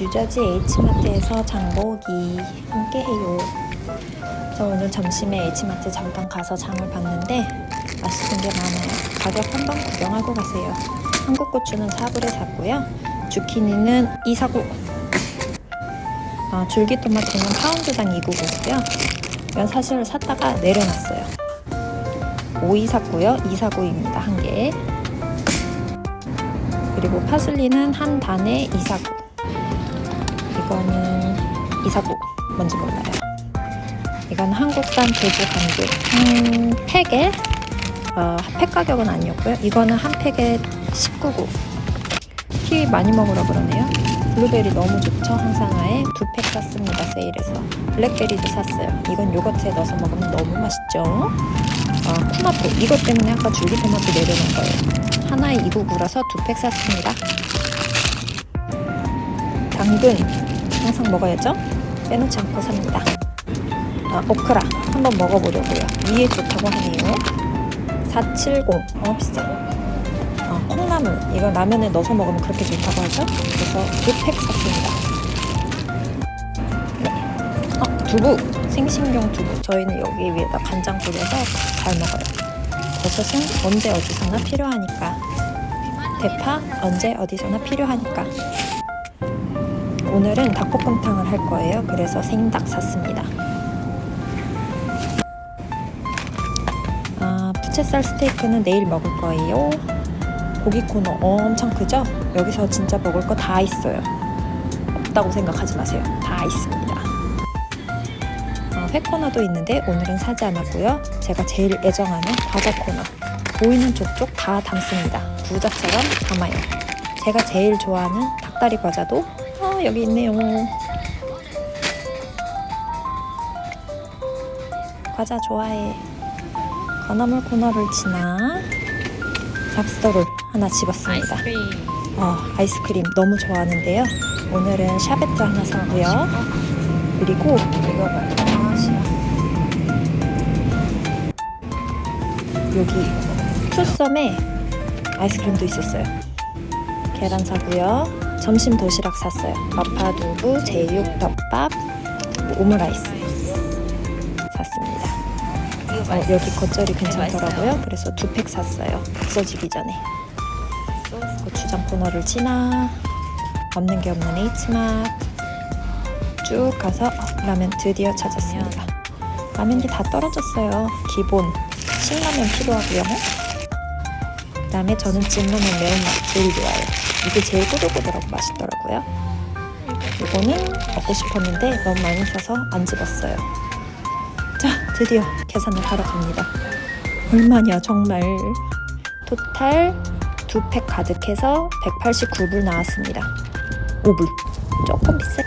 뉴저지 H마트에서 장보기 함께해요. 저 오늘 점심에 H마트 잠깐 가서 장을 봤는데 맛있는 게 많아요. 가격 한번 구경하고 가세요. 한국 고추는 4불에 샀고요. 주키니는 2사구. 아, 줄기토마토는 파운드당 299고요. 이건 사실 샀다가 내려놨어요. 5이 샀고요. 2사구입니다. 한 개. 그리고 파슬리는 한 단에 2사구. 이거는 2사구. 뭔지 몰라요. 이건 한국산 두부 감귤 한 팩에 어, 팩 가격은 아니었고요. 이거는 한 팩에 19구. 키위 많이 먹으라 그러네요. 블루베리 너무 좋죠. 항상화에 두 팩 샀습니다. 세일해서. 블랙베리도 샀어요. 이건 요거트에 넣어서 먹으면 너무 맛있죠. 아, 쿠마토. 이것 때문에 아까 줄기 토마토 내려놓은 거예요. 하나에 299라서 두 팩 샀습니다. 당근. 항상 먹어야죠. 빼놓지 않고 삽니다. 아, 오크라. 한번 먹어보려고요. 위에 좋다고 하네요. 470. 어, 비싸. 어, 콩나물. 이거 라면에 넣어서 먹으면 그렇게 좋다고 하죠. 그래서 두팩 샀습니다. 네. 어, 두부. 생식용 두부. 저희는 여기 위에다 간장 뿌려서 잘 먹어요. 버섯은 언제 어디서나 필요하니까. 대파 언제 어디서나 필요하니까. 오늘은 닭볶음탕을 할 거예요. 그래서 생닭 샀습니다. 아, 부채살 스테이크는 내일 먹을 거예요. 고기 코너 엄청 크죠? 여기서 진짜 먹을 거 다 있어요. 없다고 생각하지 마세요. 다 있습니다. 어, 회 코너도 있는데 오늘은 사지 않았고요. 제가 제일 애정하는 과자 코너. 보이는 쪽쪽 다 담습니다. 부자처럼 담아요. 제가 제일 좋아하는 닭다리 과자도 아, 여기 있네요. 과자 좋아해. 건어물 코너를 지나 랍스터롤 하나 집었습니다. 어, 아이스크림 너무 좋아하는데요. 오늘은 샤베트 하나 사고요. 그리고 이거 봐요. 아시아. 여기 투썸에 아이스크림도 있었어요. 계란 사고요. 점심 도시락 샀어요. 마파두부, 제육, 덮밥, 오므라이스 샀습니다. 어, 여기 겉절이 괜찮더라고요. 그래서 두 팩 샀어요. 없어지기 전에. 고추장 코너를 지나 없는 게 없는 H마트 쭉 가서 어, 라면 드디어 찾았습니다. 라면이 다 떨어졌어요. 기본 신라면 필요하고요. 그다음에 저는 진라면 매운맛 제일 좋아해요. 이게 제일 꼬들꼬들하고 맛있더라고요. 이거는 먹고 싶었는데 너무 많이 사서 안 집었어요. 자, 드디어 계산을 하러 갑니다. 얼마냐, 정말. 토탈 두 팩 가득해서 189불 나왔습니다. 5불. 조금 비싸.